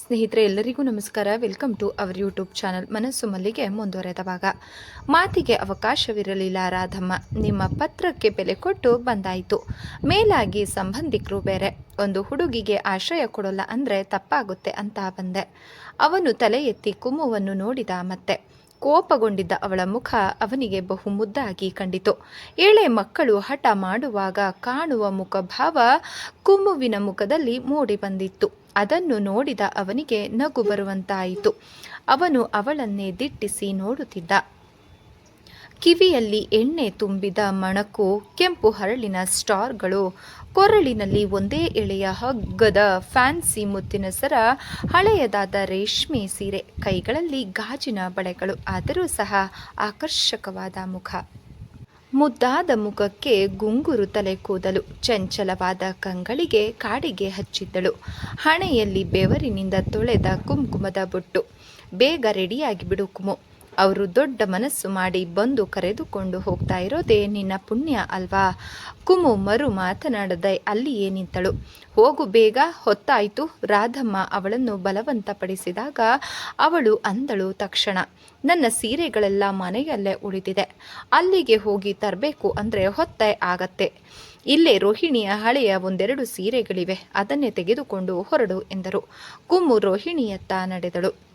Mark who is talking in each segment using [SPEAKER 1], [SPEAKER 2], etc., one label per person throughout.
[SPEAKER 1] ಸ್ನೇಹಿತರೆ, ಎಲ್ಲರಿಗೂ ನಮಸ್ಕಾರ. Welcome to our YouTube channel Manasu Mallige ಮುಂದುವರೆದ ಭಾಗ. ಮಾತಿಗೆ ಅವಕಾಶವಿರಲಿಲ್ಲ ರಾಧಮ್ಮ. ನಿಮ್ಮ ಪತ್ರಕ್ಕೆ ಬೆಲೆ ಕೊಟ್ಟು ಬಂದಾಯಿತು. ಮೇಲಾಗಿ ಸಂಬಂಧಿಕರು ಬೇರೆ. ಒಂದು ಹುಡುಗಿಗೆ ಆಶ್ರಯ ಕೊಡೋಲ್ಲ ಅಂದರೆ ತಪ್ಪಾಗುತ್ತೆ ಅಂತ ಬಂದೆ. ಅವನು ತಲೆ ಎತ್ತಿ ಕುಮ್ಮುವನ್ನು ನೋಡಿದ ಮತ್ತೆ. ಕೋಪಗೊಂಡಿದ್ದ ಅವಳ ಮುಖ ಅವನಿಗೆ ಬಹು ಮುದ್ದಾಗಿ ಕಂಡಿತು. ಏಳೆ ಮಕ್ಕಳು ಹಠ ಮಾಡುವಾಗ ಕಾಣುವ ಮುಖಭಾವ ಕುಮ್ಮುವಿನ ಮುಖದಲ್ಲಿ ಮೂಡಿ ಬಂದಿತ್ತು. ಅದನ್ನು ನೋಡಿದ ಅವನಿಗೆ ನಗು ಬರುವಂತಾಯಿತು. ಅವನು ಅವಳನ್ನೇ ದಿಟ್ಟಿಸಿ ನೋಡುತ್ತಿದ್ದ. ಕಿವಿಯಲ್ಲಿ ಎಣ್ಣೆ ತುಂಬಿದ ಮಣಕು, ಕೆಂಪು ಹರಳಿನ ಸ್ಟಾರ್ಗಳು, ಕೊರಳಿನಲ್ಲಿ ಒಂದೇ ಎಳೆಯ ಹಗ್ಗದ ಫ್ಯಾನ್ಸಿ ಮುತ್ತಿನ ಸರ, ಹಳೆಯದಾದ ರೇಷ್ಮೆ ಸೀರೆ, ಕೈಗಳಲ್ಲಿ ಗಾಜಿನ ಬಳೆಗಳು ಆದರೂ ಸಹ ಆಕರ್ಷಕವಾದ ಮುಖ. ಮುದ್ದಾದ ಮುಖಕ್ಕೆ ಗುಂಗುರು ತಲೆ ಕೂದಲು, ಚಂಚಲವಾದ ಕಂಗಳಿಗೆ ಕಾಡಿಗೆ ಹಚ್ಚಿದ್ದಳು. ಹಣೆಯಲ್ಲಿ ಬೆವರಿನಿಂದ ತೊಳೆದ ಕುಂಕುಮದ ಬೊಟ್ಟು. ಬೇಗ ರೆಡಿಯಾಗಿ ಬಿಡು ಕುಮು. ಅವರು ದೊಡ್ಡ ಮನಸ್ಸು ಮಾಡಿ ಬಂದು ಕರೆದುಕೊಂಡು ಹೋಗ್ತಾ ಇರೋದೇ ನಿನ್ನ ಪುಣ್ಯ ಅಲ್ವಾ? ಕುಮು ಮರು ಮಾತನಾಡದೆ ಅಲ್ಲಿಯೇ ನಿಂತಳು. ಹೋಗು ಬೇಗ, ಹೊತ್ತಾಯಿತು. ರಾಧಮ್ಮ ಅವಳನ್ನು ಬಲವಂತಪಡಿಸಿದಾಗ ಅವಳು ಅಂದಳು ತಕ್ಷಣ, ನನ್ನ ಸೀರೆಗಳೆಲ್ಲ ಮನೆಯಲ್ಲೇ ಉಳಿದಿದೆ. ಅಲ್ಲಿಗೆ ಹೋಗಿ ತರಬೇಕು ಅಂದರೆ ಹೊತ್ತೆ ಆಗತ್ತೆ. ಇಲ್ಲೇ ರೋಹಿಣಿಯ ಹಳೆಯ ಒಂದೆರಡು ಸೀರೆಗಳಿವೆ, ಅದನ್ನೇ ತೆಗೆದುಕೊಂಡು ಹೊರಡು ಎಂದರು. ಕುಮ್ಮು ರೋಹಿಣಿಯತ್ತ ನಡೆದಳು.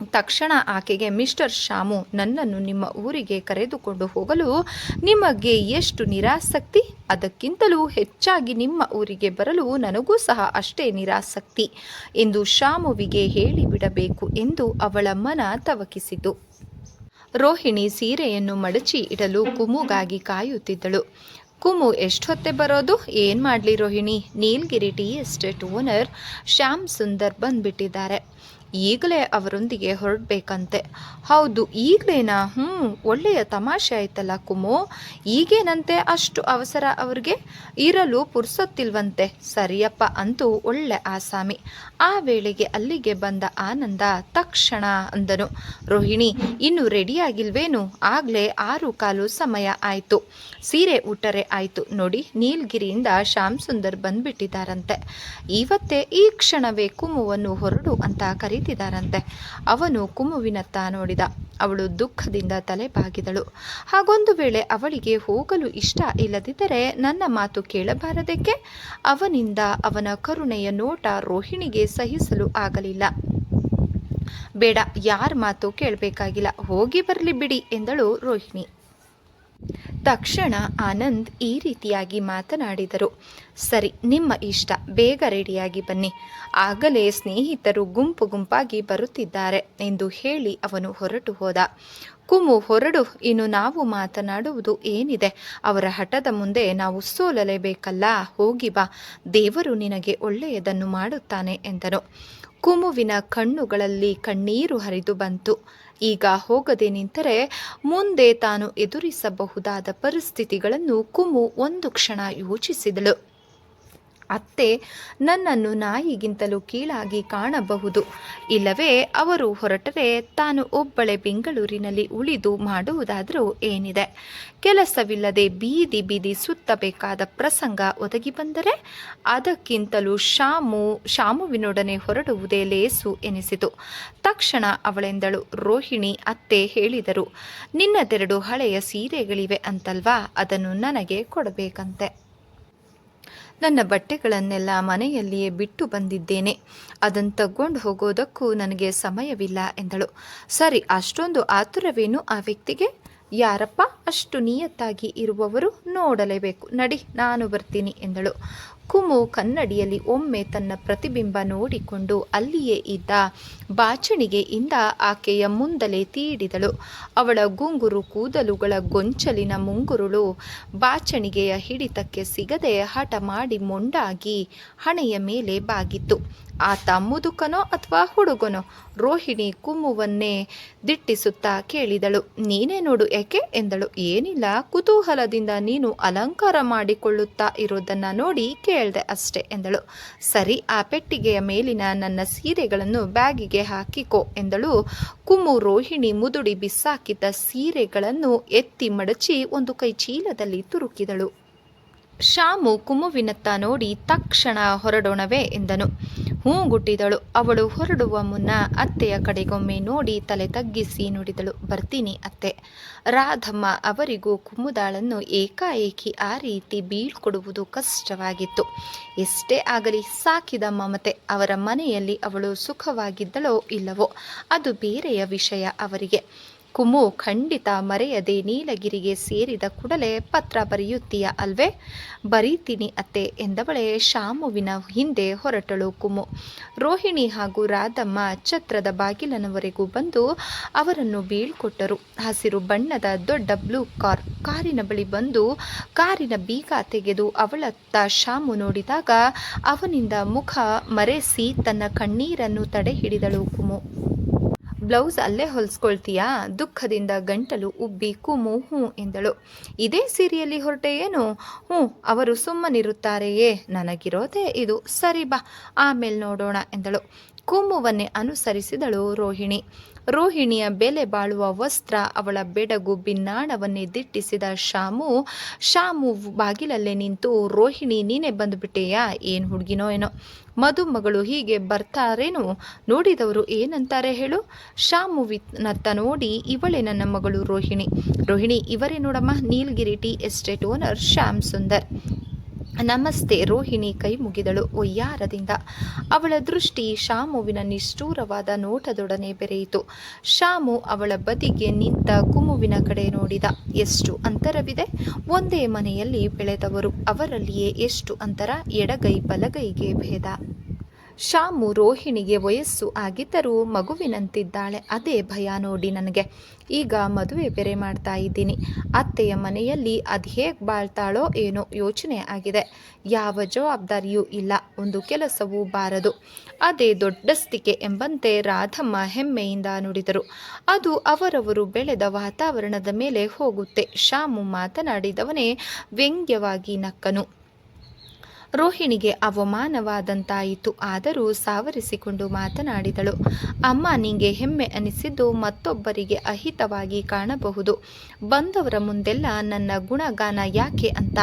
[SPEAKER 1] ತಕ್ಷಣ ಆಕೆಗೆ ಮಿಸ್ಟರ್ ಶಾಮು ನನ್ನನ್ನು ನಿಮ್ಮ ಊರಿಗೆ ಕರೆದುಕೊಂಡು ಹೋಗಲು ನಿಮಗೆ ಎಷ್ಟು ನಿರಾಸಕ್ತಿ? ಅದಕ್ಕಿಂತಲೂ ಹೆಚ್ಚಾಗಿ ನಿಮ್ಮ ಊರಿಗೆ ಬರಲು ನನಗೂ ಸಹ ಅಷ್ಟೇ ನಿರಾಸಕ್ತಿ ಎಂದು ಶಾಮುವಿಗೆ ಹೇಳಿಬಿಡಬೇಕು ಎಂದು ಅವಳ ಮನ ತವಕಿಸಿತು. ರೋಹಿಣಿ ಸೀರೆಯನ್ನು ಮಡಚಿ ಇಡಲು ಕುಮುಗಾಗಿ ಕಾಯುತ್ತಿದ್ದಳು. ಕುಮು, ಎಷ್ಟೊತ್ತೆ ಬರೋದು? ಏನು ಮಾಡಲಿ Rohini? Nilgiri tea estate owner Shyam Sundar ಬಂದ್ಬಿಟ್ಟಿದ್ದಾರೆ. ಈಗಲೇ ಅವರೊಂದಿಗೆ ಹೊರಡಬೇಕಂತೆ. ಹೌದು, ಈಗಲೇನಾ? ಹ್ಞೂ ಒಳ್ಳೆಯ ತಮಾಷೆ ಆಯ್ತಲ್ಲ ಕುಮು. ಈಗೇನಂತೆ ಅಷ್ಟು ಅವಸರ ಅವ್ರಿಗೆ? ಇರಲು ಪುರ್ಸೊತ್ತಿಲ್ವಂತೆ. ಸರಿಯಪ್ಪ ಅಂತೂ ಒಳ್ಳೆ ಆಸಾಮಿ. ಆ ವೇಳೆಗೆ ಅಲ್ಲಿಗೆ ಬಂದ ಆನಂದ, ತಕ್ಷಣ ಅಂದನು. ರೋಹಿಣಿ, ಇನ್ನು ರೆಡಿಯಾಗಿಲ್ವೇನು? ಆಗಲೇ ಆರು ಕಾಲು ಸಮಯ ಆಯಿತು. ಸೀರೆ ಊಟರೆ ಆಯಿತು. ನೋಡಿ, ನೀಲ್ಗಿರಿಯಿಂದ ಶ್ಯಾಮ್ ಸುಂದರ್ ಬಂದ್ಬಿಟ್ಟಿದ್ದಾರಂತೆ ಇವತ್ತೇ ಈ ಕ್ಷಣವೇ ಕುಮುವನ್ನು ಹೊರಡು ಅಂತ ಕರೀತಿದ್ದಾರಂತೆ ಅವನು ಕುಮುವಿನತ್ತ ನೋಡಿದ. ಅವಳು ದುಃಖದಿಂದ ತಲೆ ಬಾಗಿದಳು ಹಾಗೊಂದು ವೇಳೆ ಅವಳಿಗೆ ಹೋಗಲು ಇಷ್ಟ ಇಲ್ಲದಿದ್ದರೆ ನನ್ನ ಮಾತು ಕೇಳಬಾರದಕ್ಕೆ ಅವನಿಂದ ಅವನ ಕರುಣೆಯ ನೋಟ ರೋಹಿಣಿಗೆ ಸಹಿಸಲು ಆಗಲಿಲ್ಲ. ಬೇಡ, ಯಾರ ಮಾತು ಕೇಳಬೇಕಾಗಿಲ್ಲ. ಹೋಗಿ ಬರಲಿ ಬಿಡಿ ಎಂದಳು ರೋಹಿಣಿ. ತಕ್ಷಣ ಆನಂದ್ ಈ ರೀತಿಯಾಗಿ ಮಾತನಾಡಿದರು. ಸರಿ, ನಿಮ್ಮ ಇಷ್ಟ. ಬೇಗ ರೆಡಿಯಾಗಿ ಬನ್ನಿ. ಆಗಲೇ ಸ್ನೇಹಿತರು ಗುಂಪು ಗುಂಪಾಗಿ ಬರುತ್ತಿದ್ದಾರೆ ಎಂದು ಹೇಳಿ ಅವನು ಹೊರಟು ಹೋದ. ಕುಮು ಹೊರಡು, ಇನ್ನು ನಾವು ಮಾತನಾಡುವುದು ಏನಿದೆ? ಅವರ ಹಠದ ಮುಂದೆ ನಾವು ಸೋಲಲೇಬೇಕಲ್ಲ? ಹೋಗಿ ಬಾ, ದೇವರು ನಿನಗೆ ಒಳ್ಳೆಯದನ್ನು ಮಾಡುತ್ತಾನೆ ಎಂದನು. ಕುಮುವಿನ ಕಣ್ಣುಗಳಲ್ಲಿ ಕಣ್ಣೀರು ಹರಿದು ಬಂತು. ಈಗ ಹೋಗದೆ ನಿಂತರೆ ಮುಂದೆ ತಾನು ಎದುರಿಸಬಹುದಾದ ಪರಿಸ್ಥಿತಿಗಳನ್ನು ಕುಮು ಒಂದು ಕ್ಷಣ ಯೋಚಿಸಿದಳು. ಅತ್ತೆ ನನ್ನನ್ನು ನಾಯಿಗಿಂತಲೂ ಕೀಳಾಗಿ ಕಾಣಬಹುದು. ಇಲ್ಲವೇ ಅವರು ಹೊರಟರೆ ತಾನು ಒಬ್ಬಳೆ ಬೆಂಗಳೂರಿನಲ್ಲಿ ಉಳಿದು ಮಾಡುವುದಾದರೂ ಏನಿದೆ. ಕೆಲಸವಿಲ್ಲದೆ ಬೀದಿ ಬೀದಿ ಸುತ್ತಬೇಕಾದ ಪ್ರಸಂಗ ಒದಗಿ ಬಂದರೆ ಅದಕ್ಕಿಂತಲೂ ಶಾಮು ಶಾಮುವಿನೊಡನೆ ಹೊರಡುವುದೇ ಲೇಸು ಎನಿಸಿತು. ತಕ್ಷಣ ಅವಳೆಂದಳು, ರೋಹಿಣಿ, ಅತ್ತೆ ಹೇಳಿದರು, ನಿನ್ನದೆರಡು ಹಳೆಯ ಸೀರೆಗಳಿವೆ ಅಂತಲ್ವಾ? ಅದನ್ನು ನನಗೆ ಕೊಡಬೇಕಂತೆ. ನನ್ನ ಬಟ್ಟೆಗಳನ್ನೆಲ್ಲ ಮನೆಯಲ್ಲಿಯೇ ಬಿಟ್ಟು ಬಂದಿದ್ದೇನೆ. ಅದನ್ನು ತಗೊಂಡು ಹೋಗೋದಕ್ಕೂ ನನಗೆ ಸಮಯವಿಲ್ಲ ಎಂದಳು. ಸರಿ, ಅಷ್ಟೊಂದು ಆತುರವೇನು ಆ ವ್ಯಕ್ತಿಗೆ? ಯಾರಪ್ಪ, ಅಷ್ಟು ನಿಯತ್ತಾಗಿ ಇರುವವರು ನೋಡಲೇಬೇಕು. ನಡಿ, ನಾನು ಬರ್ತೀನಿ ಎಂದಳು. ಕುಮು ಕನ್ನಡಿಯಲ್ಲಿ ಒಮ್ಮೆ ತನ್ನ ಪ್ರತಿಬಿಂಬ ನೋಡಿಕೊಂಡು ಅಲ್ಲಿಯೇ ಇದ್ದ ಬಾಚಣಿಗೆಯಿಂದ ಆಕೆಯ ಮುಂದಲೇ ತೀಡಿದಳು. ಅವಳ ಗುಂಗುರು ಕೂದಲುಗಳ ಗೊಂಚಲಿನ ಮುಂಗುರುಳು ಬಾಚಣಿಗೆಯ ಹಿಡಿತಕ್ಕೆ ಸಿಗದೆ ಹಠ ಮಾಡಿ ಮೊಂಡಾಗಿ ಹಣೆಯ ಮೇಲೆ ಬಾಗಿತ್ತು. ಆತ ಮುದುಕನೋ ಅಥವಾ ಹುಡುಗನೋ, ರೋಹಿಣಿ ಕುಮ್ಮುವನ್ನೇ ದಿಟ್ಟಿಸುತ್ತಾ ಕೇಳಿದಳು. ನೀನೇ ನೋಡು ಏಕೆ? ಎಂದಳು. ಏನಿಲ್ಲ, ಕುತೂಹಲದಿಂದ ನೀನು ಅಲಂಕಾರ ಮಾಡಿಕೊಳ್ಳುತ್ತಾ ಇರೋದನ್ನ ನೋಡಿ ಕೇಳ್ದೆ ಅಷ್ಟೆ, ಎಂದಳು. ಸರಿ, ಆ ಪೆಟ್ಟಿಗೆಯ ಮೇಲಿನ ನನ್ನ ಸೀರೆಗಳನ್ನು ಬ್ಯಾಗಿಗೆ ಹಾಕಿಕೋ ಎಂದಳು. ಕುಮು ರೋಹಿಣಿ ಮುದುಡಿ ಬಿಸಾಕಿದ್ದ ಸೀರೆಗಳನ್ನು ಎತ್ತಿ ಮಡಚಿ ಒಂದು ಕೈ ಚೀಲದಲ್ಲಿ ತುರುಕಿದಳು. ಶಾಮು ಕುಮುವಿನತ್ತ ನೋಡಿ ತಕ್ಷಣ ಹೊರಡೋಣವೇ ಎಂದನು. ಹೂಗುಟ್ಟಿದಳು. ಅವಳು ಹೊರಡುವ ಮುನ್ನ ಅತ್ತೆಯ ಕಡೆಗೊಮ್ಮೆ ನೋಡಿ ತಲೆ ತಗ್ಗಿಸಿ ನುಡಿದಳು, ಬರ್ತೀನಿ ಅತ್ತೆ. ರಾಧಮ್ಮ ಅವರಿಗೂ ಕುಮುದಾಳನ್ನು ಏಕಾಏಕಿ ಆ ರೀತಿ ಬೀಳ್ಕೊಡುವುದು ಕಷ್ಟವಾಗಿತ್ತು. ಎಷ್ಟೇ ಆಗಲಿ ಸಾಕಿದ ಮಮತೆ, ಅವರ ಮನೆಯಲ್ಲಿ ಅವಳು ಸುಖವಾಗಿದ್ದಳೋ ಇಲ್ಲವೋ, ಅದು ಬೇರೆಯ ವಿಷಯ ಅವರಿಗೆ. ಕುಮು, ಖಂಡಿತ ಮರೆಯದೆ ನೀಲಗಿರಿಗೆ ಸೇರಿದ ಕೂಡಲೇ ಪತ್ರ ಬರೆಯುತ್ತೀಯ ಅಲ್ವೇ? ಬರೀತೀನಿ ಅತ್ತೆ ಎಂದವಳೆ ಶಾಮುವಿನ ಹಿಂದೆ ಹೊರಟಳು ಕುಮು. ರೋಹಿಣಿ ಹಾಗೂ ರಾಧಮ್ಮ ಛತ್ರದ ಬಾಗಿಲನವರೆಗೂ ಬಂದು ಅವರನ್ನು ಬೀಳ್ಕೊಟ್ಟರು. ಹಸಿರು ಬಣ್ಣದ ದೊಡ್ಡ ಬ್ಲೂ ಕಾರ್ ಕಾರಿನ ಬಳಿ ಬಂದು ಕಾರಿನ ಬೀಗ ತೆಗೆದು ಅವಳತ್ತ ಶಾಮು ನೋಡಿದಾಗ ಅವನಿಂದ ಮುಖ ಮರೆಸಿ ತನ್ನ ಕಣ್ಣೀರನ್ನು ತಡೆ ಹಿಡಿದಳು ಕುಮು. ಬ್ಲೌಸ್ ಅಲ್ಲೇ ಹೊಲಿಸ್ಕೊಳ್ತೀಯಾ? ದುಃಖದಿಂದ ಗಂಟಲು ಉಬ್ಬಿ ಕುಮು, ಹ್ಞೂ ಎಂದಳು. ಇದೇ ಸೀರೆಯಲ್ಲಿ ಹೊರಟೆ ಏನು? ಹ್ಞೂ, ಅವರು ಸುಮ್ಮನಿರುತ್ತಾರೆಯೇ? ನನಗಿರೋದೇ ಇದು. ಸರಿ ಬಾ, ಆಮೇಲೆ ನೋಡೋಣ ಎಂದಳು. ಕುಮುವನ್ನೇ ಅನುಸರಿಸಿದಳು ರೋಹಿಣಿ. ರೋಹಿಣಿಯ ಬೆಲೆ ಬಾಳುವ ವಸ್ತ್ರ, ಅವಳ ಬೆಡಗು ಬಿನ್ನಾಣವನ್ನೇ ದಿಟ್ಟಿಸಿದ ಶಾಮು ಶಾಮು ಬಾಗಿಲಲ್ಲೇ ನಿಂತು, ರೋಹಿಣಿ, ನೀನೇ ಬಂದುಬಿಟ್ಟೆಯಾ? ಏನು ಹುಡುಗಿನೋ ಏನೋ? ಮದುಮಗಳು ಹೀಗೆ ಬರ್ತಾರೇನು ನೋಡಿದವರು ಏನಂತಾರೆ ಹೇಳು? ಶಾಮುವಿನತ್ತ ನೋಡಿ, ಇವಳೆ ನನ್ನ ಮಗಳು ರೋಹಿಣಿ. ರೋಹಿಣಿ, ಇವರೇ ನೋಡಮ್ಮ, Nilgiri tea estate owner Shyam Sundar. ನಮಸ್ತೆ ರೋಹಿಣಿ ಕೈ ಮುಗಿದಳು ಒಯ್ಯಾರದಿಂದ. ಅವಳ ದೃಷ್ಟಿ ಶಾಮುವಿನ ನಿಷ್ಠೂರವಾದ ನೋಟದೊಡನೆ ಬೆರೆಯಿತು. ಶಾಮು ಅವಳ ಬದಿಗೆ ನಿಂತ ಕುಮುವಿನ ಕಡೆ ನೋಡಿದ, ಎಷ್ಟು ಅಂತರವಿದೆ? ಒಂದೇ ಮನೆಯಲ್ಲಿ ಬೆಳೆದವರು, ಅವರಲ್ಲಿಯೇ ಎಷ್ಟು ಅಂತರ? ಎಡಗೈ ಬಲಗೈಗೆ ಭೇದ. ಶಾಮು ರೋಹಿಣಿಗೆ ವಯಸ್ಸು ಆಗಿದ್ದರೂ ಮಗುವಿನಂತಿದ್ದಾಳೆ. ಅದೇ ಭಯ ನೋಡಿ ನನಗೆ. ಈಗ ಮದುವೆ ಬೇರೆ ಮಾಡ್ತಾ ಇದ್ದೀನಿ. ಅತ್ತೆಯ ಮನೆಯಲ್ಲಿ ಅದು ಹೇಗೆ ಬಾಳ್ತಾಳೋ ಏನೋ ಯೋಚನೆ ಆಗಿದೆ. ಯಾವ ಜವಾಬ್ದಾರಿಯೂ ಇಲ್ಲ. ಒಂದು ಕೆಲಸವೂ ಬಾರದು. ಅದೇ ದೊಡ್ಡಸ್ತಿಕೆ ಎಂಬಂತೆ ರಾಧಮ್ಮ ಹೆಮ್ಮೆಯಿಂದ ನುಡಿದರು. ಅದು ಅವರವರು ಬೆಳೆದ ವಾತಾವರಣದ ಮೇಲೆ ಹೋಗುತ್ತೆ. ಶಾಮು ಮಾತನಾಡಿದವನೇ ವ್ಯಂಗ್ಯವಾಗಿ ನಕ್ಕನು. ರೋಹಿಣಿಗೆ ಅವಮಾನವಾದಂತಾಯಿತು. ಆದರೂ ಸಾವರಿಸಿಕೊಂಡು ಮಾತನಾಡಿದಳು. ಅಮ್ಮ ನಿಂಗೆ ಹೆಮ್ಮೆ ಅನಿಸಿದ್ದು ಮತ್ತೊಬ್ಬರಿಗೆ ಅಹಿತವಾಗಿ ಕಾಣಬಹುದು. ಬಂದವರ ಮುಂದೆಲ್ಲ ನನ್ನ ಗುಣಗಾನ ಯಾಕೆ ಅಂತ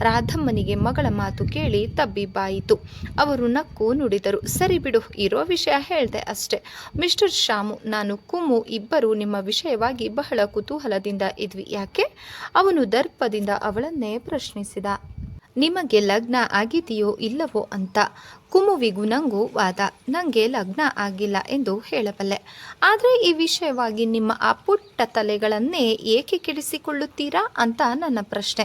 [SPEAKER 1] ರಾಧಮ್ಮನಿಗೆ ಮಗಳ ಮಾತು ಕೇಳಿ ತಬ್ಬಿಬ್ಬಾಯಿತು. ಅವರು ನಕ್ಕು ನುಡಿದರು. ಸರಿ ಬಿಡು, ಇರೋ ವಿಷಯ ಹೇಳ್ದೆ ಅಷ್ಟೆ. ಮಿಸ್ಟರ್ ಶಾಮು ನಾನು ಕುಮು ಇಬ್ಬರು ನಿಮ್ಮ ವಿಷಯವಾಗಿ ಬಹಳ ಕುತೂಹಲದಿಂದ ಇದ್ವಿ. ಯಾಕೆ? ಅವನು ದರ್ಪದಿಂದ ಅವಳನ್ನೇ ಪ್ರಶ್ನಿಸಿದ. ನಿಮಗೆ ಲಗ್ನ ಆಗಿದೆಯೋ ಇಲ್ಲವೋ ಅಂತ ಕುಮುವಿಗೂ ನಂಗೂ ವಾದ. ನನಗೆ ಲಗ್ನ ಆಗಿಲ್ಲ ಎಂದು ಹೇಳಬಲ್ಲೆ. ಆದರೆ ಈ ವಿಷಯವಾಗಿ ನಿಮ್ಮ ಆ ಪುಟ್ಟ ತಲೆಗಳನ್ನೇ ಏಕೆ ಕೆಡಿಸಿಕೊಳ್ಳುತ್ತೀರಾ ಅಂತ ನನ್ನ ಪ್ರಶ್ನೆ.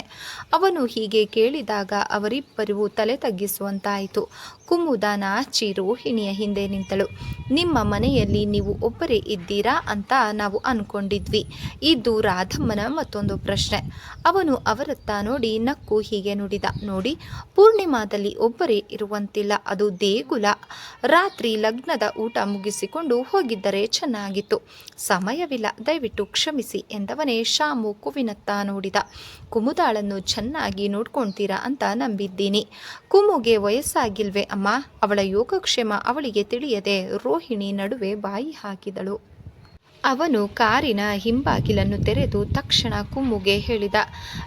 [SPEAKER 1] ಅವನು ಹೀಗೆ ಕೇಳಿದಾಗ ಅವರಿಬ್ಬರಿಗೂ ತಲೆ ತಗ್ಗಿಸುವಂತಾಯಿತು. ಕುಮುದಾನ ನಾಚಿ ರೋಹಿಣಿಯ ಹಿಂದೆ ನಿಂತಳು. ನಿಮ್ಮ ಮನೆಯಲ್ಲಿ ನೀವು ಒಬ್ಬರೇ ಇದ್ದೀರಾ ಅಂತ ನಾವು ಅನ್ಕೊಂಡಿದ್ವಿ. ಇದು ರಾಧಮ್ಮನ ಮತ್ತೊಂದು ಪ್ರಶ್ನೆ. ಅವನು ಅವರತ್ತ ನೋಡಿ ನಕ್ಕು ಹೀಗೆ ನುಡಿದ. ನೋಡಿ, ಪೂರ್ಣಿಮಾದಲ್ಲಿ ಒಬ್ಬರೇ ಇರುವಂತಿಲ್ಲ. ಅದು ದೇಗುಲ. ರಾತ್ರಿ ಲಗ್ನದ ಊಟ ಮುಗಿಸಿಕೊಂಡು ಹೋಗಿದ್ದರೆ ಚೆನ್ನಾಗಿತ್ತು. ಸಮಯವಿಲ್ಲ, ದಯವಿಟ್ಟು ಕ್ಷಮಿಸಿ ಎಂದವನೇ ಶಾಮು ಕುವಿನತ್ತ ನೋಡಿದ. ಕುಮುದಾಳನ್ನು ಚೆನ್ನಾಗಿ ನೋಡ್ಕೊಳ್ತೀರಾ ಅಂತ ನಂಬಿದ್ದೀನಿ. ಕುಮುಗೆ ವಯಸ್ಸಾಗಿಲ್ವೇ ಅಮ್ಮ? ಅವಳ ಯೋಗಕ್ಷೇಮ ಅವಳಿಗೆ ತಿಳಿಯದೆ ರೋಹಿಣಿ ನಡುವೆ ಬಾಯಿ ಹಾಕಿದಳು. ಅವನು ಕಾರಿನ ಹಿಂಬಾಗಿಲನ್ನು ತೆರೆದು ತಕ್ಷಣ ಕುಮ್ಮುಗೆ ಹೇಳಿದ,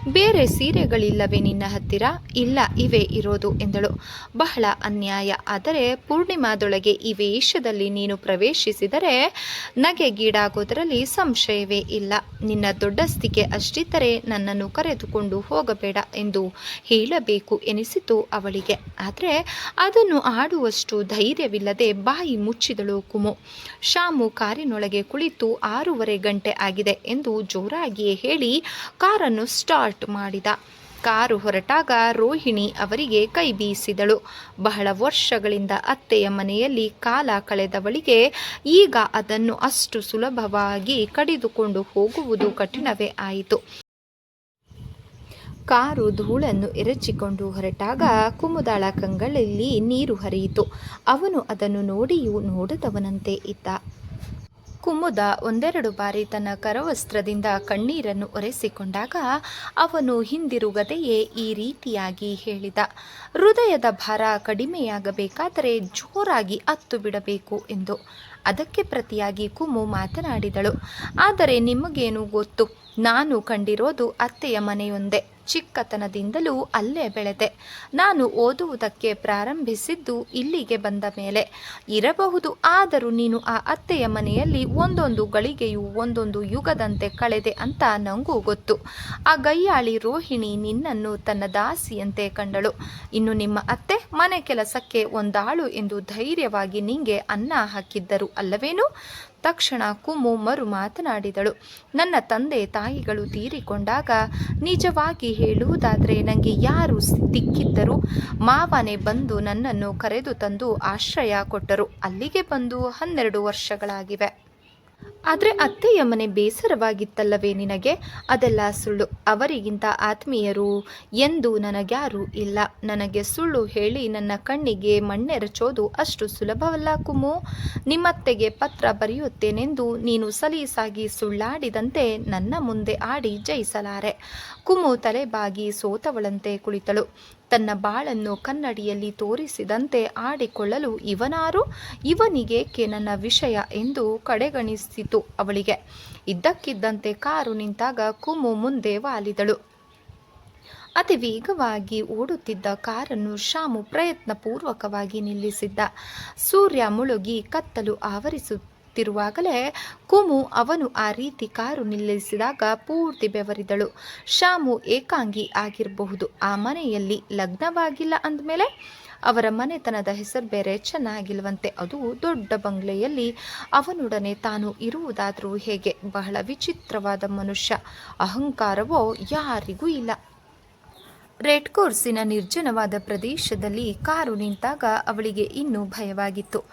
[SPEAKER 1] ಬೇರೆ ಸೀರೆಗಳಿಲ್ಲವೇ ನಿನ್ನ ಹತ್ತಿರ? ಇಲ್ಲ, ಇವೆ ಇರೋದು, ಎಂದಳು. ಬಹಳ ಅನ್ಯಾಯ. ಆದರೆ ಪೂರ್ಣಿಮಾದೊಳಗೆ ಈ ವೇಷದಲ್ಲಿ ನೀನು ಪ್ರವೇಶಿಸಿದರೆ ನಗೆಗೀಡಾಗೋದರಲ್ಲಿ ಸಂಶಯವೇ ಇಲ್ಲ. ನಿನ್ನ ದೊಡ್ಡಸ್ತಿಕೆ ಅಷ್ಟಿದ್ದರೆ ನನ್ನನ್ನು ಕರೆದುಕೊಂಡು ಹೋಗಬೇಡ ಎಂದು ಹೇಳಬೇಕು ಎನಿಸಿತು ಅವಳಿಗೆ. ಆದರೆ ಅದನ್ನು ಆಡುವಷ್ಟು ಧೈರ್ಯವಿಲ್ಲದೆ ಬಾಯಿ ಮುಚ್ಚಿದಳು ಕುಮು. ಶಾಮು ಕಾರಿನೊಳಗೆ ಕುಳಿತು ಆರೂವರೆ ಗಂಟೆ ಆಗಿದೆ ಎಂದು ಜೋರಾಗಿಯೇ ಹೇಳಿ ಕಾರನ್ನು ಸ್ಟಾರ್ಟ್ ಮಾಡಿದ. ಕಾರು ಹೊರಟಾಗ ರೋಹಿಣಿ ಅವರಿಗೆ ಕೈ ಬೀಸಿದಳು. ಬಹಳ ವರ್ಷಗಳಿಂದ ಅತ್ತೆಯ ಮನೆಯಲ್ಲಿ ಕಾಲ ಕಳೆದವಳಿಗೆ ಈಗ ಅದನ್ನು ಅಷ್ಟು ಸುಲಭವಾಗಿ ಕಡಿದುಕೊಂಡು ಹೋಗುವುದು ಕಠಿಣವೇ ಆಯಿತು. ಕಾರು ಧೂಳನ್ನು ಎರಚಿಕೊಂಡು ಹೊರಟಾಗ ಕುಮುದಾಳ ಕಂಗಳಲ್ಲಿ ನೀರು ಹರಿಯಿತು. ಅವನು ಅದನ್ನು ನೋಡಿಯೂ ನೋಡದವನಂತೆ ಇದ್ದ. ಕುಮುದ ಒಂದೆರಡು ಬಾರಿ ತನ್ನ ಕರವಸ್ತ್ರದಿಂದ ಕಣ್ಣೀರನ್ನು ಒರೆಸಿಕೊಂಡಾಗ ಅವನು ಹಿಂದಿರುಗದೆಯೇ ಈ ರೀತಿಯಾಗಿ ಹೇಳಿದ, ಹೃದಯದ ಭಾರ ಕಡಿಮೆಯಾಗಬೇಕಾದರೆ ಜೋರಾಗಿ ಅತ್ತು ಬಿಡಬೇಕು ಎಂದು. ಅದಕ್ಕೆ ಪ್ರತಿಯಾಗಿ ಕುಮು ಮಾತನಾಡಿದಳು, ಆದರೆ ನಿಮಗೇನು ಗೊತ್ತು? ನಾನು ಕಂಡಿರೋದು ಅತ್ತೆಯ ಮನೆಯೊಂದೇ. ಚಿಕ್ಕತನದಿಂದಲೂ ಅಲ್ಲೇ ಬೆಳೆದೆ. ನಾನು ಓದುವುದಕ್ಕೆ ಪ್ರಾರಂಭಿಸಿದ್ದು ಇಲ್ಲಿಗೆ ಬಂದ ಮೇಲೆ. ಇರಬಹುದು, ಆದರೂ ನೀನು ಆ ಅತ್ತೆಯ ಮನೆಯಲ್ಲಿ ಒಂದೊಂದು ಗಳಿಗೆಯೂ ಒಂದೊಂದು ಯುಗದಂತೆ ಕಳೆದೆ ಅಂತ ನಂಗೂ ಗೊತ್ತು. ಆ ಗೈಯಾಳಿ ರೋಹಿಣಿ ನಿನ್ನನ್ನು ತನ್ನ ದಾಸಿಯಂತೆ ಕಂಡಳು. ಇನ್ನು ನಿಮ್ಮ ಅತ್ತೆ ಮನೆ ಕೆಲಸಕ್ಕೆ ಒಂದಾಳು ಎಂದು ಧೈರ್ಯವಾಗಿ ನಿಂಗೆ ಅನ್ನ ಹಾಕಿದ್ದರು ಅಲ್ಲವೇನು? ತಕ್ಷಣ ಮರು ಮಾತನಾಡಿದಳು. ನನ್ನ ತಂದೆ ತಾಯಿಗಳು ತೀರಿಕೊಂಡಾಗ ನಿಜವಾಗಿ ಹೇಳುವುದಾದರೆ ನನಗೆ ಯಾರು ದಿಕ್ಕಿದ್ದರು ಮಾವನೇ ಬಂದು ನನ್ನನ್ನು ಕರೆದು ತಂದು ಆಶ್ರಯ ಕೊಟ್ಟರು. ಅಲ್ಲಿಗೆ ಬಂದು ಹನ್ನೆರಡು ವರ್ಷಗಳಾಗಿವೆ. ಆದರೆ ಅತ್ತೆಯ ಮನೆ ಬೇಸರವಾಗಿತ್ತಲ್ಲವೇ ನಿನಗೆ? ಅದೆಲ್ಲ ಸುಳ್ಳು. ಅವರಿಗಿಂತ ಆತ್ಮೀಯರು ಎಂದು ನನಗ್ಯಾರೂ ಇಲ್ಲ. ನನಗೆ ಸುಳ್ಳು ಹೇಳಿ ನನ್ನ ಕಣ್ಣಿಗೆ ಮಣ್ಣೆರಚೋದು ಅಷ್ಟು ಸುಲಭವಲ್ಲ ಕುಮು. ನಿಮ್ಮತ್ತೆಗೆ ಪತ್ರ ಬರೆಯುತ್ತೇನೆಂದು ನೀನು ಸಲೀಸಾಗಿ ಸುಳ್ಳಾಡಿದಂತೆ ನನ್ನ ಮುಂದೆ ಆಡಿ ಜಯಿಸಲಾರೆ. ಕುಮು ತಲೆಬಾಗಿ ಸೋತವಳಂತೆ ಕುಳಿತಳು. ತನ್ನ ಬಾಳನ್ನು ಕನ್ನಡಿಯಲ್ಲಿ ತೋರಿಸಿದಂತೆ ಆಡಿಕೊಳ್ಳಲು ಇವನಾರು, ಇವನಿಗೆ ನನ್ನ ವಿಷಯ ಎಂದು ಕಡೆಗಣಿಸಿತು ಅವಳಿಗೆ. ಇದ್ದಕ್ಕಿದ್ದಂತೆ ಕಾರು ನಿಂತಾಗ ಕುಮು ಮುಂದೆ ವಾಲಿದಳು. ಅತಿ ವೇಗವಾಗಿ ಓಡುತ್ತಿದ್ದ ಕಾರನ್ನು ಶಾಮು ಪ್ರಯತ್ನಪೂರ್ವಕವಾಗಿ ನಿಲ್ಲಿಸಿದ್ದ. ಸೂರ್ಯ ಮುಳುಗಿ ಕತ್ತಲು ಆವರಿಸುತ್ತಿರುವಾಗಲೇ ಕುಮು ಅವನು ಆ ರೀತಿ ಕಾರು ನಿಲ್ಲಿಸಿದಾಗ ಪೂರ್ತಿ ಬೆವರಿದಳು. ಶಾಮು ಏಕಾಂಗಿ ಆಗಿರಬಹುದು. ಆ ಮನೆಯಲ್ಲಿ ಲಗ್ನವಾಗಿಲ್ಲ ಅಂದಮೇಲೆ ಅವರ ಮನೆತನದ ಹೆಸರು ಬೇರೆ ಚೆನ್ನಾಗಿಲ್ವಂತೆ. ಅದು ದೊಡ್ಡ ಬಂಗ್ಲೆಯಲ್ಲಿ ಅವನೊಡನೆ ತಾನು ಇರುವುದಾದರೂ ಹೇಗೆ? ಬಹಳ ವಿಚಿತ್ರವಾದ ಮನುಷ್ಯ. ಅಹಂಕಾರವೋ ಯಾರಿಗೂ ಇಲ್ಲ. ರೆಡ್ ಕೋರ್ಸಿನ ನಿರ್ಜನವಾದ ಪ್ರದೇಶದಲ್ಲಿ ಕಾರು ನಿಂತಾಗ ಅವಳಿಗೆ ಇನ್ನೂ ಭಯವಾಗಿತ್ತು.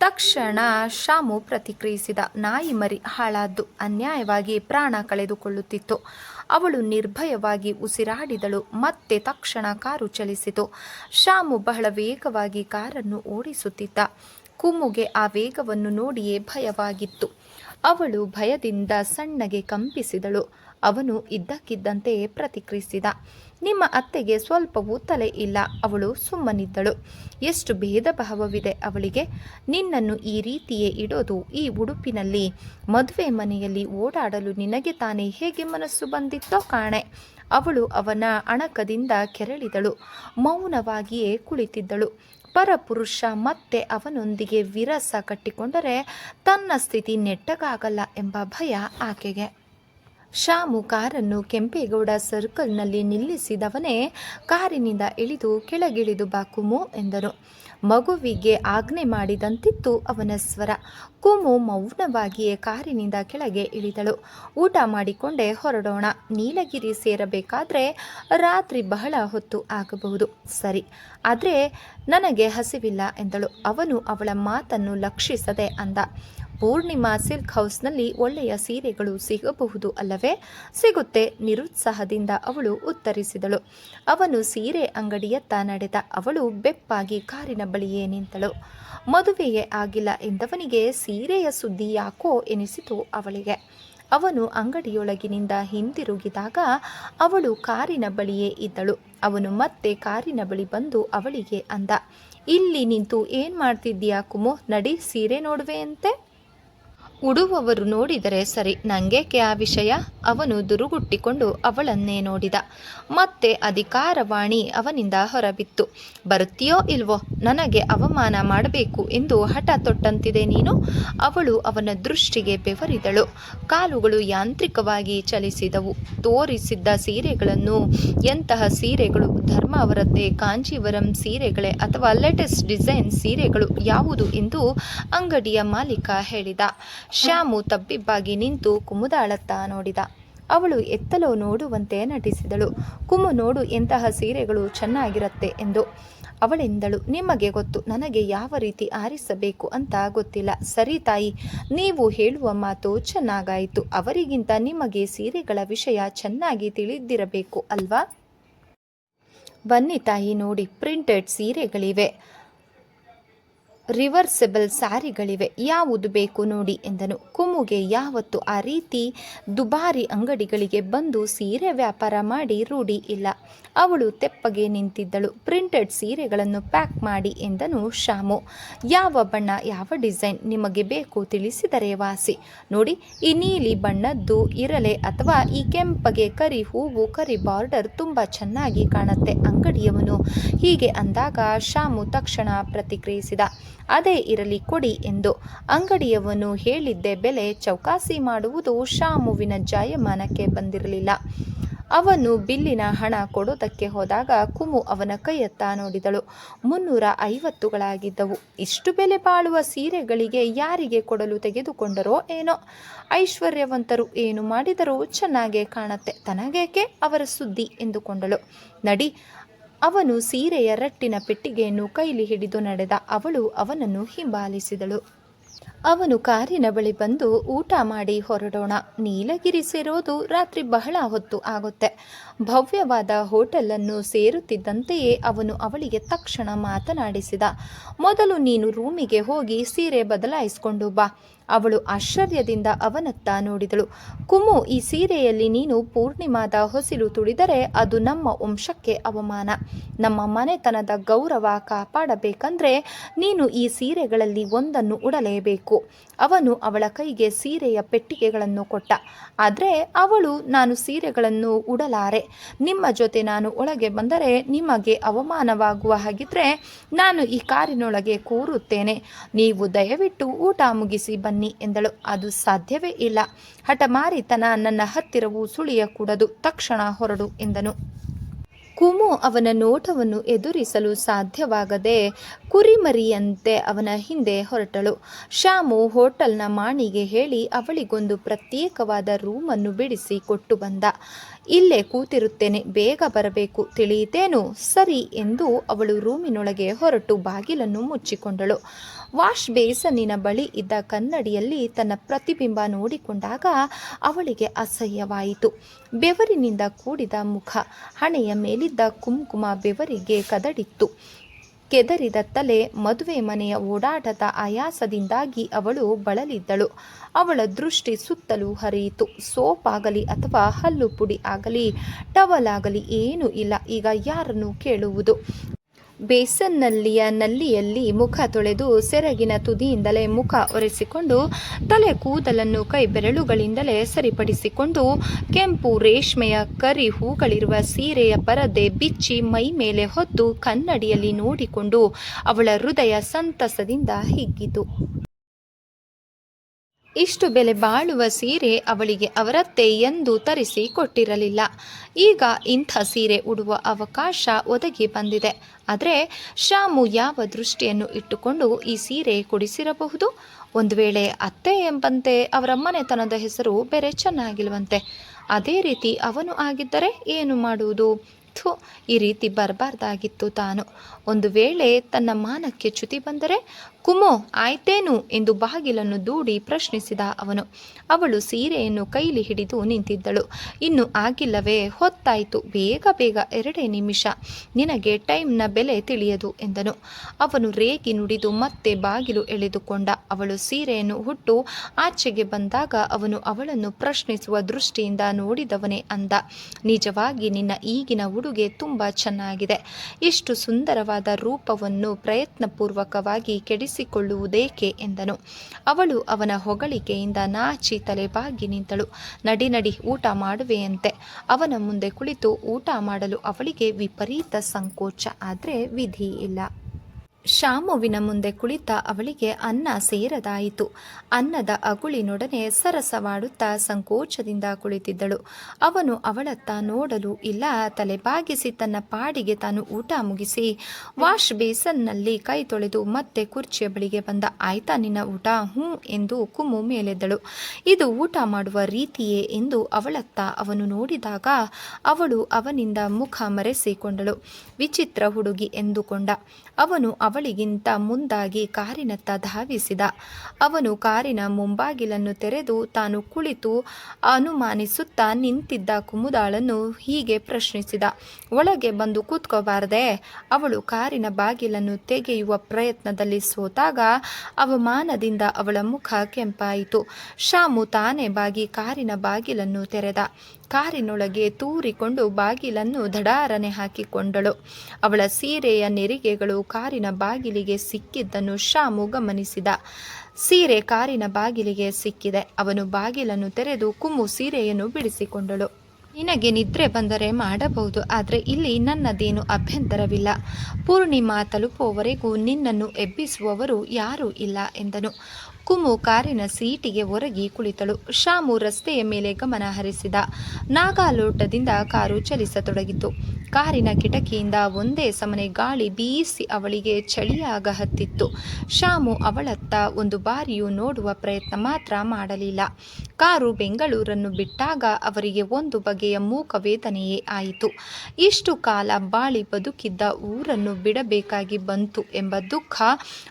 [SPEAKER 1] ತಕ್ಷಣ ಶಾಮು ಪ್ರತಿಕ್ರಿಯಿಸಿದ ನಾಯಿ ಮರಿ ಹಾಳಾದ್ದು. ಅನ್ಯಾಯವಾಗಿ ಪ್ರಾಣ ಕಳೆದುಕೊಳ್ಳುತ್ತಿತ್ತು. ಅವಳು ನಿರ್ಭಯವಾಗಿ ಉಸಿರಾಡಿದಳು. ಮತ್ತೆ ತಕ್ಷಣ ಕಾರು ಚಲಿಸಿತು. ಶಾಮು ಬಹಳ ವೇಗವಾಗಿ ಕಾರನ್ನು ಓಡಿಸುತ್ತಿದ್ದ. ಕುಮ್ಮುಗೆ ಆ ವೇಗವನ್ನು ನೋಡಿಯೇ ಭಯವಾಗಿತ್ತು. ಅವಳು ಭಯದಿಂದ ಸಣ್ಣಗೆ ಕಂಪಿಸಿದಳು. ಅವನು ಇದ್ದಕ್ಕಿದ್ದಂತೆ ಪ್ರತಿಕ್ರಿಯಿಸಿದ. ನಿಮ್ಮ ಅತ್ತೆಗೆ ಸ್ವಲ್ಪವೂ ತಲೆ ಇಲ್ಲ. ಅವಳು ಸುಮ್ಮನಿದ್ದಳು. ಎಷ್ಟು ಭೇದ ಭಾವವಿದೆ ಅವಳಿಗೆ. ನಿನ್ನನ್ನು ಈ ರೀತಿಯೇ ಇಡೋದು ಈ ಉಡುಪಿನಲ್ಲಿ. ಮದುವೆ ಮನೆಯಲ್ಲಿ ಓಡಾಡಲು ನಿನಗೆ ತಾನೇ ಹೇಗೆ ಮನಸ್ಸು ಬಂದಿತ್ತೋ ಕಾಣೆ. ಅವಳು ಅವನ ಅಣಕದಿಂದ ಕೆರಳಿದಳು. ಮೌನವಾಗಿಯೇ ಕುಳಿತಿದ್ದಳು. ಪರಪುರುಷ ಮತ್ತೆ ಅವನೊಂದಿಗೆ ವಿರಸ ಕಟ್ಟಿಕೊಂಡರೆ ತನ್ನ ಸ್ಥಿತಿ ನೆಟ್ಟಗಾಗಲ್ಲ ಎಂಬ ಭಯ ಆಕೆಗೆ. ಶಾಮು ಕಾರನ್ನು ಕೆಂಪೇಗೌಡ ಸರ್ಕಲ್ನಲ್ಲಿ ನಿಲ್ಲಿಸಿದವನೇ ಕಾರಿನಿಂದ ಇಳಿದು ಕೆಳಗಿಳಿದು ಬಾ ಕುಮು ಎಂದನು ಮಗುವಿಗೆ ಆಜ್ಞೆ ಮಾಡಿದಂತಿತ್ತು ಅವನ ಸ್ವರ. ಕುಮು ಮೌನವಾಗಿಯೇ ಕಾರಿನಿಂದ ಕೆಳಗೆ ಇಳಿದಳು. ಊಟ ಮಾಡಿಕೊಂಡೇ ಹೊರಡೋಣ. ನೀಲಗಿರಿ ಸೇರಬೇಕಾದ್ರೆ ರಾತ್ರಿ ಬಹಳ ಹೊತ್ತು ಆಗಬಹುದು. ಸರಿ. ಆದರೆ ನನಗೆ ಹಸಿವಿಲ್ಲ ಎಂದಳು. ಅವನು ಅವಳ ಮಾತನ್ನು ಲಕ್ಷಿಸದೆ ಅಂದ. ಪೂರ್ಣಿಮಾ ಸಿಲ್ಕ್ ಹೌಸ್ನಲ್ಲಿ ಒಳ್ಳೆಯ ಸೀರೆಗಳು ಸಿಗಬಹುದು ಅಲ್ಲವೇ? ಸಿಗುತ್ತೆ. ನಿರುತ್ಸಾಹದಿಂದ ಅವಳು ಉತ್ತರಿಸಿದಳು. ಅವನು ಸೀರೆ ಅಂಗಡಿಯತ್ತ ನಡೆದ. ಅವಳು ಬೆಪ್ಪಾಗಿ ಕಾರಿನ ಬಳಿಯೇ ನಿಂತಳು. ಮದುವೆಯೇ ಆಗಿಲ್ಲ ಎಂದವನಿಗೆ ಸೀರೆಯ ಸುದ್ದಿ ಯಾಕೋ ಎನಿಸಿತು ಅವಳಿಗೆ. ಅವನು ಅಂಗಡಿಯೊಳಗಿನಿಂದ ಹಿಂದಿರುಗಿದಾಗ ಅವಳು ಕಾರಿನ ಬಳಿಯೇ ಇದ್ದಳು. ಅವನು ಮತ್ತೆ ಕಾರಿನ ಬಳಿ ಬಂದು ಅವಳಿಗೆ ಅಂದ, ಇಲ್ಲಿ ನಿಂತು ಏನು ಮಾಡ್ತಿದ್ದೀಯಾ ಕುಮು? ನಡಿ ಸೀರೆ ನೋಡುವೆ ಅಂತೆ ಉಡುವವರು ನೋಡಿದರೆ ಸರಿ, ನಂಗೇಕೆ ಆ ವಿಷಯ? ಅವನು ದುರುಗುಟ್ಟಿಕೊಂಡು ಅವಳನ್ನೇ ನೋಡಿದ. ಮತ್ತೆ ಅಧಿಕಾರವಾಣಿ ಅವನಿಂದ ಹೊರಬಿತ್ತು. ಬರುತ್ತೀಯೋ ಇಲ್ವೋ? ನನಗೆ ಅವಮಾನ ಮಾಡಬೇಕು ಎಂದು ಹಠ ತೊಟ್ಟಂತಿದೆ ನೀನು? ಅವಳು ಅವನ ದೃಷ್ಟಿಗೆ ಬೆವರಿದಳು. ಕಾಲುಗಳು ಯಾಂತ್ರಿಕವಾಗಿ ಚಲಿಸಿದವು. ತೋರಿಸಿದ್ದ ಸೀರೆಗಳನ್ನು, ಎಂತಹ ಸೀರೆಗಳು? ಧರ್ಮ ಅವರದ್ದೇ ಕಾಂಜೀವರಂ ಸೀರೆಗಳೇ ಅಥವಾ ಲೇಟೆಸ್ಟ್ ಡಿಸೈನ್ ಸೀರೆಗಳು ಯಾವುದು ಎಂದು ಅಂಗಡಿಯ ಮಾಲೀಕ ಹೇಳಿದ. ಶ್ಯಾಮು ತಬ್ಬಿಬ್ಬಾಗಿ ನಿಂತು ಕುಮುದಾಳತ್ತ ನೋಡಿದ. ಅವಳು ಎತ್ತಲು ನೋಡುವಂತೆ ನಟಿಸಿದಳು. ಕುಮು ನೋಡು ಎಂತಹ ಸೀರೆಗಳು ಚೆನ್ನಾಗಿರತ್ತೆ ಎಂದು ಅವಳೆಂದಳು. ನಿಮಗೆ ಗೊತ್ತು, ನನಗೆ ಯಾವ ರೀತಿ ಆರಿಸಬೇಕು ಅಂತ ಗೊತ್ತಿಲ್ಲ. ಸರಿ ತಾಯಿ, ನೀವು ಹೇಳುವ ಮಾತು ಚೆನ್ನಾಗಾಯಿತು. ಅವರಿಗಿಂತ ನಿಮಗೆ ಸೀರೆಗಳ ವಿಷಯ ಚೆನ್ನಾಗಿ ತಿಳಿದಿರಬೇಕು ಅಲ್ವಾ? ಬನ್ನಿ ತಾಯಿ, ನೋಡಿ ಪ್ರಿಂಟೆಡ್ ಸೀರೆಗಳಿವೆ. ರಿವರ್ಸಬಲ್ ಸಾರಿಗಳಿವೆ, ಯಾವುದು ಬೇಕು ನೋಡಿ ಎಂದನು. ಕುಮುಗೆ ಯಾವತ್ತು ಆ ರೀತಿ ದುಬಾರಿ ಅಂಗಡಿಗಳಿಗೆ ಬಂದು ಸೀರೆ ವ್ಯಾಪಾರ ಮಾಡಿ ರೂಢಿ ಇಲ್ಲ. ಅವಳು ತೆಪ್ಪಗೆ ನಿಂತಿದ್ದಳು. ಪ್ರಿಂಟೆಡ್ ಸೀರೆಗಳನ್ನು ಪ್ಯಾಕ್ ಮಾಡಿ ಎಂದನು ಶಾಮು ಯಾವ ಬಣ್ಣ, ಯಾವ ಡಿಸೈನ್ ನಿಮಗೆ ಬೇಕು ತಿಳಿಸಿದರೆ ವಾಸಿ. ನೋಡಿ, ಈ ನೀಲಿ ಬಣ್ಣದ್ದು ಇರಲೆ ಅಥವಾ ಈ ಕೆಂಪಗೆ ಕರಿ ಹೂವು, ಕರಿ ಬಾರ್ಡರ್ ತುಂಬ ಚೆನ್ನಾಗಿ ಕಾಣುತ್ತೆ ಅಂಗಡಿಯವನು. ಹೀಗೆ ಅಂದಾಗ ಶಾಮು ತಕ್ಷಣ ಪ್ರತಿಕ್ರಿಯಿಸಿದ. ಅದೇ ಇರಲಿ ಕೊಡಿ ಎಂದು ಅಂಗಡಿಯವನು ಹೇಳಿದ್ದೆ ಬೆಲೆ ಚೌಕಾಸಿ ಮಾಡುವುದು ಶಾಮುವಿನ ಜಾಯಮಾನಕ್ಕೆ ಬಂದಿರಲಿಲ್ಲ. ಅವನು ಬಿಲ್ಲಿನ ಹಣ ಕೊಡೋದಕ್ಕೆ ಹೋದಾಗ ಕುಮು ಅವನ ಕೈಯತ್ತ ನೋಡಿದಳು. ಮುನ್ನೂರ ಐವತ್ತುಗಳಾಗಿದ್ದವು. ಇಷ್ಟು ಬೆಲೆ ಬಾಳುವ ಸೀರೆಗಳಿಗೆ ಯಾರಿಗೆ ಕೊಡಲು ತೆಗೆದುಕೊಂಡರೋ ಏನೋ. ಐಶ್ವರ್ಯವಂತರು ಏನು ಮಾಡಿದರೂ ಚೆನ್ನಾಗೇ ಕಾಣತ್ತೆ. ತನಗೇಕೆ ಅವರ ಸುದ್ದಿ ಎಂದುಕೊಂಡಳು. ನಡಿ. ಅವನು ಸೀರೆಯ ರಟ್ಟಿನ ಪೆಟ್ಟಿಗೆಯನ್ನು ಕೈಲಿ ಹಿಡಿದು ನಡೆದ. ಅವಳು ಅವನನ್ನು ಹಿಂಬಾಲಿಸಿದಳು. ಅವನು ಕಾರಿನ ಬಳಿ ಬಂದು ಊಟ ಮಾಡಿ ಹೊರಡೋಣ. ನೀಲಗಿರಿ ಸೇರೋದು ರಾತ್ರಿ ಬಹಳ ಹೊತ್ತು ಆಗುತ್ತೆ. ಭವ್ಯವಾದ ಹೋಟೆಲನ್ನು ಸೇರುತ್ತಿದ್ದಂತೆಯೇ ಅವನು ಅವಳಿಗೆ ತಕ್ಷಣ ಮಾತನಾಡಿಸಿದ, ಮೊದಲು ನೀನು ರೂಮಿಗೆ ಹೋಗಿ ಸೀರೆ ಬದಲಾಯಿಸಿಕೊಂಡು ಬಾ. ಅವಳು ಆಶ್ಚರ್ಯದಿಂದ ಅವನತ್ತ ನೋಡಿದಳು. ಕುಮು, ಈ ಸೀರೆಯಲ್ಲಿ ನೀನು ಪೂರ್ಣಿಮಾದ ಹೊಸಿಲು ತುಳಿದರೆ ಅದು ನಮ್ಮ ವಂಶಕ್ಕೆ ಅವಮಾನ. ನಮ್ಮ ಮನೆತನದ ಗೌರವ ಕಾಪಾಡಬೇಕಂದ್ರೆ ನೀನು ಈ ಸೀರೆಗಳಲ್ಲಿ ಒಂದನ್ನು ಉಡಲೇಬೇಕು. ಅವನು ಅವಳ ಕೈಗೆ ಸೀರೆಯ ಪೆಟ್ಟಿಗೆಗಳನ್ನು ಕೊಟ್ಟ. ಆದರೆ ಅವಳು, ನಾನು ಸೀರೆಗಳನ್ನು ಉಡಲಾರೆ. ನಿಮ್ಮ ಜೊತೆ ನಾನು ಒಳಗೆ ಬಂದರೆ ನಿಮಗೆ ಅವಮಾನವಾಗುವ ಹಾಗಿದ್ರೆ ನಾನು ಈ ಕಾರಿನೊಳಗೆ ಕೂರುತ್ತೇನೆ. ನೀವು ದಯವಿಟ್ಟು ಊಟ ಮುಗಿಸಿ ಬನ್ನಿ. ಎಂದಳು. ಅದು ಸಾಧ್ಯವೇ ಇಲ್ಲ. ಹಠಮಾರಿತನ ನನ್ನ ಹತ್ತಿರವೂ ಸುಳಿಯಕೂಡದು. ತಕ್ಷಣ ಹೊರಡು ಎಂದನು. ಕುಮು ಅವನ ನೋಟವನ್ನು ಎದುರಿಸಲು ಸಾಧ್ಯವಾಗದೆ ಕುರಿಮರಿಯಂತೆ ಅವನ ಹಿಂದೆ ಹೊರಟಳು. ಶ್ಯಾಮು ಹೋಟೆಲ್ನ ಮಾಣಿಗೆ ಹೇಳಿ ಅವಳಿಗೊಂದು ಪ್ರತ್ಯೇಕವಾದ ರೂಮನ್ನು ಬಿಡಿಸಿ ಕೊಟ್ಟು ಬಂದ. ಇಲ್ಲೇ ಕೂತಿರುತ್ತೇನೆ, ಬೇಗ ಬರಬೇಕು, ತಿಳಿಯಿತೇನು? ಸರಿ ಎಂದು ಅವಳು ರೂಮಿನೊಳಗೆ ಹೊರಟು ಬಾಗಿಲನ್ನು ಮುಚ್ಚಿಕೊಂಡಳು. ವಾಶ್ ಬೇಸನ್ನಿನ ಬಳಿ ಇದ್ದ ಕನ್ನಡಿಯಲ್ಲಿ ತನ್ನ ಪ್ರತಿಬಿಂಬ ನೋಡಿಕೊಂಡಾಗ ಅವಳಿಗೆ ಅಸಹ್ಯವಾಯಿತು. ಬೆವರಿನಿಂದ ಕೂಡಿದ ಮುಖ, ಹಣೆಯ ಮೇಲಿದ್ದ ಕುಂಕುಮ ಬೆವರಿಗೆ ಕದಡಿತ್ತು. ಕೆದರಿದ ತಲೆ, ಮದುವೆ ಮನೆಯ ಓಡಾಟದ ಆಯಾಸದಿಂದಾಗಿ ಅವಳು ಬಳಲಿದ್ದಳು. ಅವಳ ದೃಷ್ಟಿ ಸುತ್ತಲೂ ಹರಿಯಿತು. ಸೋಪ್ ಆಗಲಿ ಅಥವಾ ಹಲ್ಲು ಪುಡಿ ಆಗಲಿ, ಟವಲ್ ಆಗಲಿ ಏನೂ ಇಲ್ಲ. ಈಗ ಯಾರನ್ನು ಕೇಳುವುದು? ಬೇಸನ್ನಲ್ಲಿಯ ನಲ್ಲಿಯಲ್ಲಿ ಮುಖ ತೊಳೆದು ಸೆರಗಿನ ತುದಿಯಿಂದಲೇ ಮುಖ ಒರೆಸಿಕೊಂಡು ತಲೆ ಕೂದಲನ್ನು ಕೈ ಬೆರಳುಗಳಿಂದಲೇ ಸರಿಪಡಿಸಿಕೊಂಡು ಕೆಂಪು ರೇಷ್ಮೆಯ ಕರಿ ಹೂಗಳಿರುವ ಸೀರೆಯ ಪರದೆ ಬಿಚ್ಚಿ ಮೈ ಮೇಲೆ ಹೊತ್ತು ಕನ್ನಡಿಯಲ್ಲಿ ನೋಡಿಕೊಂಡು ಅವಳ ಹೃದಯ ಸಂತಸದಿಂದ ಹಿಗ್ಗಿತು. ಇಷ್ಟು ಬೆಲೆ ಬಾಳುವ ಸೀರೆ ಅವಳಿಗೆ ಅವರತ್ತೆ ಎಂದು ತರಿಸಿ ಕೊಟ್ಟಿರಲಿಲ್ಲ. ಈಗ ಇಂಥ ಸೀರೆ ಉಡುವ ಅವಕಾಶ ಒದಗಿ ಬಂದಿದೆ. ಆದರೆ ಶಾಮು ಯಾವ ದೃಷ್ಟಿಯನ್ನು ಇಟ್ಟುಕೊಂಡು ಈ ಸೀರೆ ಕೊಡಿಸಿರಬಹುದು? ಒಂದು ವೇಳೆ ಅತ್ತೆ ಎಂಬಂತೆ ಅವರ ಮನೆತನದ ಹೆಸರು ಬೇರೆ ಚೆನ್ನಾಗಿಲ್ವಂತೆ. ಅದೇ ರೀತಿ ಅವನು ಆಗಿದ್ದರೆ ಏನು ಮಾಡುವುದು? ಥು ಈ ರೀತಿ ಬರಬಾರ್ದಾಗಿತ್ತು ತಾನು. ಒಂದು ವೇಳೆ ತನ್ನ ಮಾನಕ್ಕೆ ಚ್ಯುತಿ ಬಂದರೆ, ಕುಮೋ, ಆಯ್ತೇನು? ಎಂದು ಬಾಗಿಲನ್ನು ದೂಡಿ ಪ್ರಶ್ನಿಸಿದ ಅವನು. ಅವಳು ಸೀರೆಯನ್ನು ಕೈಲಿ ಹಿಡಿದು ನಿಂತಿದ್ದಳು. ಇನ್ನು ಆಗಿಲ್ಲವೇ, ಹೊತ್ತಾಯಿತು. ಬೇಗ ಬೇಗ, ಎರಡೇ ನಿಮಿಷ. ನಿನಗೆ ಟೈಮ್ನ ಬೆಲೆ ತಿಳಿಯದು, ಎಂದನು. ಅವನು ರೇಗಿ ನುಡಿದು ಮತ್ತೆ ಬಾಗಿಲು ಎಳೆದುಕೊಂಡ. ಅವಳು ಸೀರೆಯನ್ನು ಹುಟ್ಟು ಆಚೆಗೆ ಬಂದಾಗ ಅವನು ಅವಳನ್ನು ಪ್ರಶ್ನಿಸುವ ದೃಷ್ಟಿಯಿಂದ ನೋಡಿದವನೇ ಅಂದ. ನಿಜವಾಗಿ ನಿನ್ನ ಈಗಿನ ಉಡುಗೆ ತುಂಬ ಚೆನ್ನಾಗಿದೆ. ಇಷ್ಟು ಸುಂದರವಾದ ರೂಪವನ್ನು ಪ್ರಯತ್ನಪೂರ್ವಕವಾಗಿ ಕೆಡಿಸಿಕೊಳ್ಳುವುದೇಕೆ ಎಂದನು. ಅವಳು ಅವನ ಹೊಗಳಿಕೆಯಿಂದ ನಾಚಿ ತಲೆಬಾಗಿ ನಿಂತಳು. ನಡಿ ನಡಿ, ಊಟ ಮಾಡುವೆಯಂತೆ. ಅವನ ಮುಂದೆ ಕುಳಿತು ಊಟ ಮಾಡಲು ಅವಳಿಗೆ ವಿಪರೀತ ಸಂಕೋಚ, ಆದರೆ ವಿಧಿ ಇಲ್ಲ. ಶಾಮುವಿನ ಮುಂದೆ ಕುಳಿತ ಅವಳಿಗೆ ಅನ್ನ ಸೇರದಾಯಿತು. ಅನ್ನದ ಅಗುಳಿನೊಡನೆ ಸರಸವಾಡುತ್ತಾ ಸಂಕೋಚದಿಂದ ಕುಳಿತಿದ್ದಳು. ಅವನು ಅವಳತ್ತ ನೋಡಲು ಇಲ್ಲ, ತಲೆಬಾಗಿಸಿ ತನ್ನ ಪಾಡಿಗೆ ತಾನು ಊಟ ಮುಗಿಸಿ ವಾಶ್ ಬೇಸನ್ನಲ್ಲಿ ಕೈ ತೊಳೆದು ಮತ್ತೆ ಕುರ್ಚಿಯ ಬಳಿಗೆ ಬಂದ, ಆಯ್ತಾ ನಿನ್ನ ಊಟ? ಹ್ಞೂ ಎಂದು ಕುಮ್ಮು ಮೇಲೆದ್ದಳು. ಇದು ಊಟ ಮಾಡುವ ರೀತಿಯೇ ಎಂದು ಅವಳತ್ತ ಅವನು ನೋಡಿದಾಗ ಅವಳು ಅವನಿಂದ ಮುಖ ಮರೆಸಿಕೊಂಡಳು. ವಿಚಿತ್ರ ಹುಡುಗಿ ಎಂದುಕೊಂಡ. ಅವನು ಅವಳಿಗಿಂತ ಮುಂದಾಗಿ ಕಾರಿನತ್ತ ಧಾವಿಸಿದ. ಅವನು ಕಾರಿನ ಮುಂಬಾಗಿಲನ್ನು ತೆರೆದು ತಾನು ಕುಳಿತು ಅನುಮಾನಿಸುತ್ತಾ ನಿಂತಿದ್ದ ಕುಮುದಾಳನ್ನು ಹೀಗೆ ಪ್ರಶ್ನಿಸಿದ. ಒಳಗೆ ಬಂದು ಕೂತ್ಕೋಬಾರದೆ, ಅವಳು ಕಾರಿನ ಬಾಗಿಲನ್ನು ತೆಗೆಯುವ ಪ್ರಯತ್ನದಲ್ಲಿ ಸೋತಾಗ ಅವಮಾನದಿಂದ ಅವಳ ಮುಖ ಕೆಂಪಾಯಿತು. ಶಾಮು ತಾನೇ ಬಾಗಿ ಕಾರಿನ ಬಾಗಿಲನ್ನು ತೆರೆದ. ಕಾರಿನೊಳಗೆ ತೂರಿಕೊಂಡು ಬಾಗಿಲನ್ನು ದಡಾರನೆ ಹಾಕಿಕೊಂಡಳು. ಅವಳ ಸೀರೆಯ ನೆರಿಗೆಗಳು ಕಾರಿನ ಬಾಗಿಲಿಗೆ ಸಿಕ್ಕಿದ್ದನ್ನು ಶಾಮು ಗಮನಿಸಿದ. ಸೀರೆ ಕಾರಿನ ಬಾಗಿಲಿಗೆ ಸಿಕ್ಕಿದೆ. ಅವನು ಬಾಗಿಲನ್ನು ತೆರೆದು ಕುಮ್ಮು ಸೀರೆಯನ್ನು ಬಿಡಿಸಿಕೊಂಡಳು. ನಿನಗೆ ನಿದ್ರೆ ಬಂದರೆ ಮಾಡಬಹುದು, ಆದರೆ ಇಲ್ಲಿ ನನ್ನದೇನು ಅಭ್ಯಂತರವಿಲ್ಲ. ಪೂರ್ಣಿಮಾ ತಲುಪುವವರೆಗೂ ನಿನ್ನನ್ನು ಎಬ್ಬಿಸುವವರು ಯಾರೂ ಇಲ್ಲ ಎಂದನು. ಕುಮು ಕಾರಿನ ಸೀಟಿಗೆ ಒರಗಿ ಕುಳಿತಳು. ಶಾಮು ರಸ್ತೆಯ ಮೇಲೆ ಗಮನ ಹರಿಸಿದ. ನಾಗಾಲೋಟದಿಂದ ಕಾರು ಚಲಿಸತೊಡಗಿತು. ಕಾರಿನ ಕಿಟಕಿಯಿಂದ ಒಂದೇ ಸಮನೆ ಗಾಳಿ ಬೀಸಿ ಅವಳಿಗೆ ಚಳಿಯಾಗ ಹತ್ತಿತ್ತು. ಶಾಮು ಅವಳತ್ತ ಒಂದು ಬಾರಿಯೂ ನೋಡುವ ಪ್ರಯತ್ನ ಮಾತ್ರ ಮಾಡಲಿಲ್ಲ. ಕಾರು ಬೆಂಗಳೂರನ್ನು ಬಿಟ್ಟಾಗ ಅವರಿಗೆ ಒಂದು ಬಗೆಯ ಮೂಕ ವೇದನೆಯೇ ಆಯಿತು. ಇಷ್ಟು ಕಾಲ ಬಾಳಿ ಬದುಕಿದ್ದ ಊರನ್ನು ಬಿಡಬೇಕಾಗಿ ಬಂತು ಎಂಬ ದುಃಖ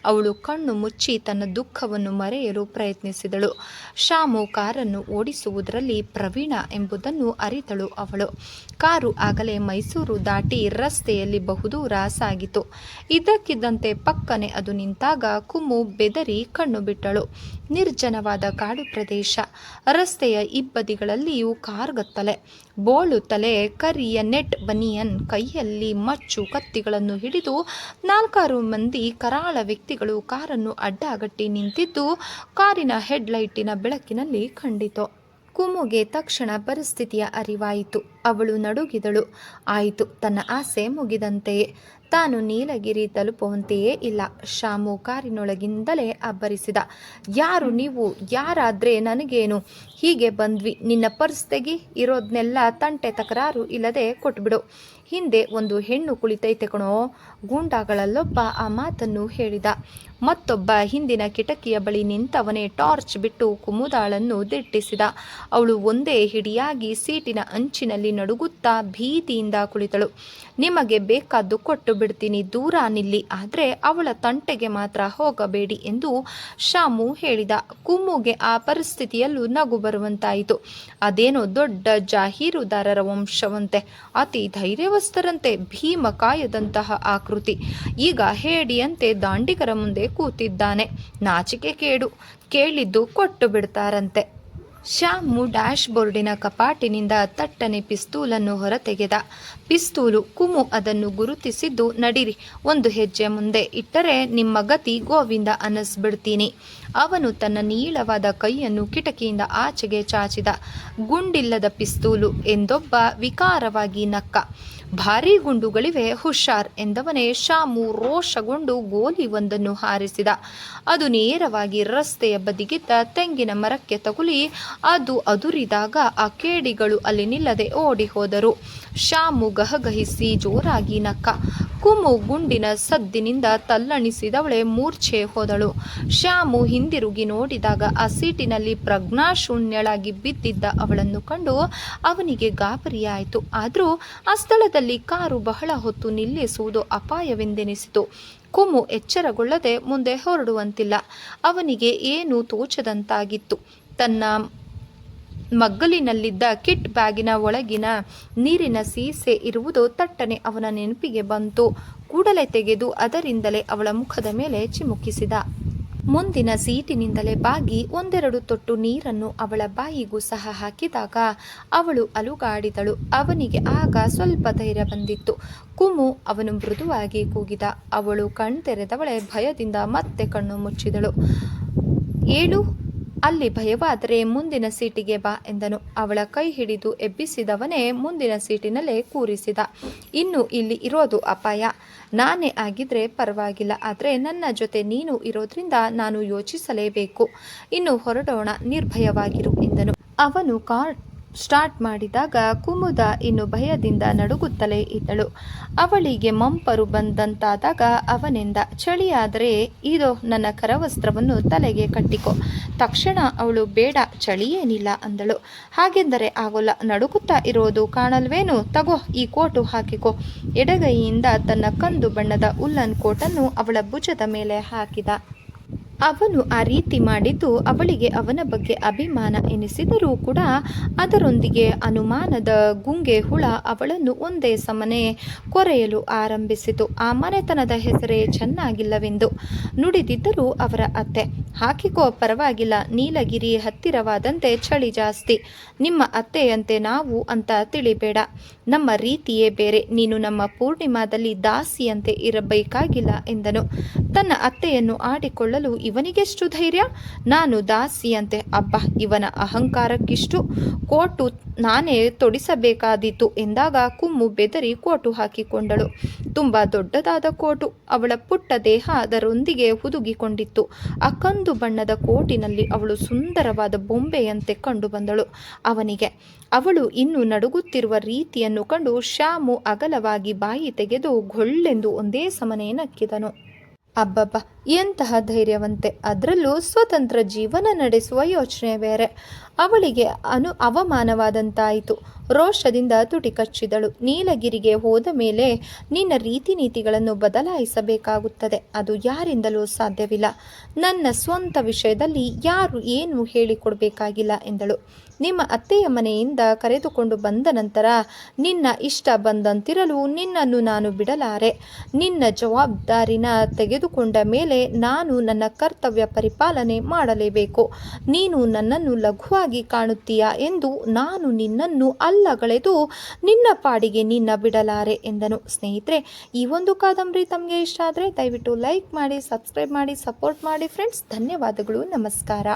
[SPEAKER 1] ಅವಳು ಕಣ್ಣು ಮುಚ್ಚಿ ತನ್ನ ದುಃಖವನ್ನು ಮರೆಯಲು ಪ್ರಯತ್ನಿಸಿದಳು. ಶಾಮು ಕಾರನ್ನು ಓಡಿಸುವುದರಲ್ಲಿ ಪ್ರವೀಣ ಎಂಬುದನ್ನು ಅರಿತಳು ಅವಳು. ಕಾರು ಆಗಲೇ ಮೈಸೂರು ದಾಟಿ ರಸ್ತೆಯಲ್ಲಿ ಬಹುದೂರ ಸಾಗಿತು. ಇದ್ದಕ್ಕಿದ್ದಂತೆ ಪಕ್ಕನೆ ಅದು ನಿಂತಾಗ ಕುಮ್ಮು ಬೆದರಿ ಕಣ್ಣು ಬಿಟ್ಟಳು. ನಿರ್ಜನವಾದ ಕಾಡು ಪ್ರದೇಶ. ರಸ್ತೆಯ ಇಬ್ಬದಿಗಳಲ್ಲಿಯೂ ಕಾರ್ಗತ್ತಲೆ ಬೋಳುತ್ತಲೆ ಕರಿಯ ನೆಟ್, ಬನಿಯನ್ ಕೈಯಲ್ಲಿ ಮಚ್ಚು ಕತ್ತಿಗಳನ್ನು ಹಿಡಿದು ನಾಲ್ಕಾರು ಮಂದಿ ಕರಾಳ ವ್ಯಕ್ತಿಗಳು ಕಾರನ್ನು ಅಡ್ಡಗಟ್ಟಿ ನಿಂತಿದ್ದು ಕಾರಿನ ಹೆಡ್ಲೈಟಿನ ಬೆಳಕಿನಲ್ಲಿ ಕಂಡಿತು. ಕುಮುಗೆ ತಕ್ಷಣ ಪರಿಸ್ಥಿತಿಯ ಅರಿವಾಯಿತು. ಅವಳು ನಡುಗಿದಳು. ಆಯಿತು, ತನ್ನ ಆಸೆ ಮುಗಿದಂತೆಯೇ. ತಾನು ನೀಲಗಿರಿ ತಲುಪುವಂತೆಯೇ ಇಲ್ಲ. ಶಾಮು ಕಾರಿನೊಳಗಿಂದಲೇ ಅಬ್ಬರಿಸಿದ. ಯಾರು ನೀವು? ಯಾರಾದ್ರೆ ನನಗೇನು? ಹೀಗೆ ಬಂದ್ವಿ. ನಿನ್ನ ಪರ್ಸ್ ತೆಗಿ ಇರೋದ್ನೆಲ್ಲ ತಂಟೆ ತಕರಾರು ಇಲ್ಲದೆ ಕೊಟ್ಬಿಡು. ಹಿಂದೆ ಒಂದು ಹೆಣ್ಣು ಕುಳಿತೈತೆ ಕಣೋ. ಗೂಂಡಾಗಳಲ್ಲೊಬ್ಬ ಆ ಮಾತನ್ನು ಹೇಳಿದ. ಮತ್ತೊಬ್ಬ ಹಿಂದಿನ ಕಿಟಕಿಯ ಬಳಿ ನಿಂತವನೇ ಟಾರ್ಚ್ ಬಿಟ್ಟು ಕುಮುದಾಳನ್ನು ದಿಟ್ಟಿಸಿದ. ಅವಳು ಒಂದೇ ಹಿಡಿಯಾಗಿ ಸೀಟಿನ ಅಂಚಿನಲ್ಲಿ ನಡುಗುತ್ತಾ ಭೀತಿಯಿಂದ ಕುಳಿತಳು. ನಿಮಗೆ ಬೇಕಾದ್ದು ಕೊಟ್ಟು ಬಿಡ್ತೀನಿ, ದೂರ ನಿಲ್ಲಿ. ಆದರೆ ಅವಳ ತಂಟೆಗೆ ಮಾತ್ರ ಹೋಗಬೇಡಿ ಎಂದು ಶಾಮು ಹೇಳಿದ. ಕುಮ್ಮುಗೆ ಆ ಪರಿಸ್ಥಿತಿಯಲ್ಲೂ ನಗು ಬರುವಂತಾಯಿತು. ಅದೇನೋ ದೊಡ್ಡ ಜಾಹೀರುದಾರರ ವಂಶವಂತೆ, ಅತಿ ಧೈರ್ಯವಸ್ತರಂತೆ ಭೀಮಕಾಯದಂತಹ ಆಕೃತಿ. ಈಗ ಹೇಡಿಯಂತೆ ದಾಂಡಿಗರ ಮುಂದೆ ಕೂತಿದ್ದಾನೆ. ನಾಚಿಕೆ ಕೇಡು, ಕೇಳಿದ್ದು ಕೊಟ್ಟು ಬಿಡ್ತಾರಂತೆ. ಶ್ಯಾಮು ಡ್ಯಾಶ್ ಬೋರ್ಡಿನ ಕಪಾಟಿನಿಂದ ತಟ್ಟನೆ ಪಿಸ್ತೂಲನ್ನು ಹೊರತೆಗೆದ. ಪಿಸ್ತೂಲು ಕುಮು ಅದನ್ನು ಗುರುತಿಸಿದ್ದು, ನಡಿರಿ, ಒಂದು ಹೆಜ್ಜೆ ಮುಂದೆ ಇಟ್ಟರೆ ನಿಮ್ಮ ಗತಿ ಗೋವಿಂದ ಅನ್ನಿಸ್ಬಿಡ್ತೀನಿ ಅವನು ತನ್ನ ನೀಳವಾದ ಕೈಯನ್ನು ಕಿಟಕಿಯಿಂದ ಆಚೆಗೆ ಚಾಚಿದ. ಗುಂಡಿಲ್ಲದ ಪಿಸ್ತೂಲು ಎಂದೊಬ್ಬ ವಿಕಾರವಾಗಿ ನಕ್ಕ. ಭಾರೀ ಗುಂಡುಗಳಿವೆ, ಹುಷಾರ್ ಎಂದವನೇ ಶಾಮು ರೋಷಗೊಂಡು ಗೋಲಿ ಒಂದನ್ನು ಹಾರಿಸಿದ. ಅದು ನೇರವಾಗಿ ರಸ್ತೆಯ ಬದಿಗಿದ್ದ ತೆಂಗಿನ ಮರಕ್ಕೆ ತಗುಲಿ, ಅದು ಅದುರಿದಾಗ ಆ ಕೇಡಿಗಳು ಅಲ್ಲಿ ನಿಲ್ಲದೆ ಓಡಿ ಹೋದರು. ಶಾಮು ಗಹಗಹಿಸಿ ಜೋರಾಗಿ ನಕ್ಕ. ಕುಮು ಗುಂಡಿನ ಸದ್ದಿನಿಂದ ತಲ್ಲಣಿಸಿದವಳೆ ಮೂರ್ಛೆ ಹೋದಳು. ಶ್ಯಾಮು ಹಿಂದಿರುಗಿ ನೋಡಿದಾಗ ಆ ಸೀಟಿನಲ್ಲಿ ಪ್ರಜ್ಞಾಶೂನ್ಯಳಾಗಿ ಬಿದ್ದಿದ್ದ ಅವಳನ್ನು ಕಂಡು ಅವನಿಗೆ ಗಾಬರಿಯಾಯಿತು. ಆದರೂ ಆ ಸ್ಥಳದಲ್ಲಿ ಕಾರು ಬಹಳ ಹೊತ್ತು ನಿಲ್ಲಿಸುವುದು ಅಪಾಯವೆಂದೆನಿಸಿತು. ಕುಮು ಎಚ್ಚರಗೊಳ್ಳದೆ ಮುಂದೆ ಹೊರಡುವಂತಿಲ್ಲ. ಅವನಿಗೆ ಏನೂ ತೋಚದಂತಾಗಿತ್ತು. ತನ್ನ ಮಗ್ಗಲಿನಲ್ಲಿದ್ದ ಕಿಟ್ ಬ್ಯಾಗಿನ ಒಳಗಿನ ನೀರಿನ ಸೀಸೆ ಇರುವುದು ತಟ್ಟನೆ ಅವನ ನೆನಪಿಗೆ ಬಂತು. ಕೂಡಲೇ ತೆಗೆದು ಅದರಿಂದಲೇ ಅವಳ ಮುಖದ ಮೇಲೆ ಚಿಮುಕಿಸಿದ. ಮುಂದಿನ ಸೀಟಿನಿಂದಲೇ ಬಾಗಿ ಒಂದೆರಡು ತೊಟ್ಟು ನೀರನ್ನು ಅವಳ ಬಾಯಿಗೂ ಸಹ ಹಾಕಿದಾಗ ಅವಳು ಅಲುಗಾಡಿದಳು. ಅವನಿಗೆ ಆಗ ಸ್ವಲ್ಪ ಧೈರ್ಯ ಬಂದಿತ್ತು. ಕುಮು ಅವನು ಮೃದುವಾಗಿ ಕೂಗಿದ. ಅವಳು ಕಣ್ತೆರೆದವಳೆ ಭಯದಿಂದ ಮತ್ತೆ ಕಣ್ಣು ಮುಚ್ಚಿದಳು. ಏಳು ಅಲ್ಲಿ ಭಯವಾದರೆ ಮುಂದಿನ ಸೀಟಿಗೆ ಬಾ ಎಂದನು. ಅವಳ ಕೈ ಹಿಡಿದು ಎಬ್ಬಿಸಿದವನೇ ಮುಂದಿನ ಸೀಟಿನಲ್ಲೇ ಕೂರಿಸಿದ. ಇನ್ನು ಇಲ್ಲಿ ಇರೋದು ಅಪಾಯ. ನಾನೇ ಆಗಿದ್ರೆ ಪರವಾಗಿಲ್ಲ, ಆದರೆ ನನ್ನ ಜೊತೆ ನೀನು ಇರೋದ್ರಿಂದ ನಾನು ಯೋಚಿಸಲೇಬೇಕು. ಇನ್ನು ಹೊರಡೋಣ, ನಿರ್ಭಯವಾಗಿರು ಎಂದನು. ಅವನು ಕಾರ್ ಸ್ಟಾರ್ಟ್ ಮಾಡಿದಾಗ ಕುಮುದ ಇನ್ನು ಭಯದಿಂದ ನಡುಗುತ್ತಲೇ ಇದ್ದಳು. ಅವಳಿಗೆ ಮಂಪರು ಬಂದಂತಾದಾಗ ಅವನಿಂದ, ಚಳಿಯಾದರೆ ಇದು ನನ್ನ ಕರವಸ್ತ್ರವನ್ನು ತಲೆಗೆ ಕಟ್ಟಿಕೊ. ತಕ್ಷಣ ಅವಳು, ಬೇಡ, ಚಳಿಯೇನಿಲ್ಲ ಅಂದಳು. ಹಾಗೆಂದರೆ ಆಗೋಲ್ಲ, ನಡುಗುತ್ತಾ ಇರೋದು ಕಾಣಲ್ವೇನು? ತಗೋ, ಈ ಕೋಟು ಹಾಕಿಕೊ. ಎಡಗೈಯಿಂದ ತನ್ನ ಕಂದು ಬಣ್ಣದ ಉಲ್ಲನ್ ಕೋಟನ್ನು ಅವಳ ಭುಜದ ಮೇಲೆ ಹಾಕಿದ. ಅವನು ಆ ರೀತಿ ಮಾಡಿದ್ದು ಅವಳಿಗೆ ಅವನ ಬಗ್ಗೆ ಅಭಿಮಾನ ಎನಿಸಿದರೂ ಕೂಡ ಅದರೊಂದಿಗೆ ಅನುಮಾನದ ಗುಂಗೆ ಹುಳ ಅವಳನ್ನು ಒಂದೇ ಸಮನೆ ಕೊರೆಯಲು ಆರಂಭಿಸಿತು. ಆ ಮನೆತನದ ಹೆಸರೇ ಚೆನ್ನಾಗಿಲ್ಲವೆಂದು ನುಡಿದಿದ್ದರು ಅವರ ಅತ್ತೆ, ಹಾಕಿಕೋ ಪರವಾಗಿಲ್ಲ, ನೀಲಗಿರಿ ಹತ್ತಿರವಾದಂತೆ ಚಳಿ ಜಾಸ್ತಿ. ನಿಮ್ಮ ಅತ್ತೆಯಂತೆ ನಾವು ಅಂತ ತಿಳಿಬೇಡ. ನಮ್ಮ ರೀತಿಯೇ ಬೇರೆ. ನೀನು ನಮ್ಮ ಪೂರ್ಣಿಮಾದಲ್ಲಿ ದಾಸಿಯಂತೆ ಇರಬೇಕಾಗಿಲ್ಲ ಎಂದನು. ತನ್ನ ಅತ್ತೆಯನ್ನು ಆಡಿಕೊಳ್ಳಲು ಇವನಿಗೆಷ್ಟು ಧೈರ್ಯ? ನಾನು ದಾಸಿಯಂತೆ, ಅಬ್ಬ, ಇವನ ಅಹಂಕಾರಕ್ಕಿಷ್ಟು ಕೋಟು ನಾನೇ ತೊಡಿಸಬೇಕಾದೀತು. ಎಂದಾಗ ಕುಮ್ಮು ಬೆದರಿ ಕೋಟು ಹಾಕಿಕೊಂಡಳು. ತುಂಬ ದೊಡ್ಡದಾದ ಕೋಟು, ಅವಳ ಪುಟ್ಟ ದೇಹ ಅದರೊಂದಿಗೆ ಹುದುಗಿಕೊಂಡಿತ್ತು. ಆ ಕಂದು ಬಣ್ಣದ ಕೋಟಿನಲ್ಲಿ ಅವಳು ಸುಂದರವಾದ ಬೊಂಬೆಯಂತೆ ಕಂಡುಬಂದಳು ಅವನಿಗೆ, ಅವಳು ಇನ್ನು ನಡುಗುತ್ತಿರುವ ರೀತಿಯನ್ನು ಕಂಡು ಶ್ಯಾಮು ಅಗಲವಾಗಿ ಬಾಯಿ ತೆಗೆದು ಗೊಳ್ಳೆಂದು ಒಂದೇ ಸಮನೆ ನಕ್ಕಿದನು. ಅಬ್ಬಬ್ಬ ಎಂತಹ ಧೈರ್ಯವಂತೆ. ಅದರಲ್ಲೂ ಸ್ವತಂತ್ರ ಜೀವನ ನಡೆಸುವ ಯೋಚನೆ ಬೇರೆ. ಅವಳಿಗೆ ಅನು ಅವಮಾನವಾದಂತಾಯಿತು. ರೋಷದಿಂದ ತುಟಿ ಕಚ್ಚಿದಳು ನೀಲಗಿರಿಗೆ ಹೋದ ಮೇಲೆ ನಿನ್ನ ರೀತಿ ನೀತಿಗಳನ್ನು ಬದಲಾಯಿಸಬೇಕಾಗುತ್ತದೆ. ಅದು ಯಾರಿಂದಲೂ ಸಾಧ್ಯವಿಲ್ಲ. ನನ್ನ ಸ್ವಂತ ವಿಷಯದಲ್ಲಿ ಯಾರು ಏನು ಹೇಳಿಕೊಡಬೇಕಾಗಿಲ್ಲ ಎಂದಳು. ನಿಮ್ಮ ಅತ್ತೆಯ ಮನೆಯಿಂದ ಕರೆದುಕೊಂಡು ಬಂದ ನಂತರ ನಿನ್ನ ಇಷ್ಟ ಬಂದಂತಿರಲು ನಿನ್ನನ್ನು ನಾನು ಬಿಡಲಾರೆ. ನಿನ್ನ ಜವಾಬ್ದಾರಿನ ತೆಗೆದುಕೊಂಡ ಮೇಲೆ ನಾನು ನನ್ನ ಕರ್ತವ್ಯ ಪರಿಪಾಲನೆ ಮಾಡಲೇಬೇಕು. ನೀನು ನನ್ನನ್ನು ಲಘುವಾಗಿ ಕಾಣುತ್ತೀಯಾ ಎಂದು ನಾನು ನಿನ್ನನ್ನು ಅಲ್ಲಗಳೆದು ನಿನ್ನ ಪಾಡಿಗೆ ನಿನ್ನ ಬಿಡಲಾರೆ ಎಂದನು. ಸ್ನೇಹಿತರೆ, ಈ ಒಂದು ಕಾದಂಬರಿ ತಮಗೆ ಇಷ್ಟ ಆದರೆ ದಯವಿಟ್ಟು ಲೈಕ್ ಮಾಡಿ ಸಬ್ಸ್ಕ್ರೈಬ್ ಮಾಡಿ ಸಪೋರ್ಟ್ ಮಾಡಿ. ಫ್ರೆಂಡ್ಸ್ ಧನ್ಯವಾದಗಳು. ನಮಸ್ಕಾರ.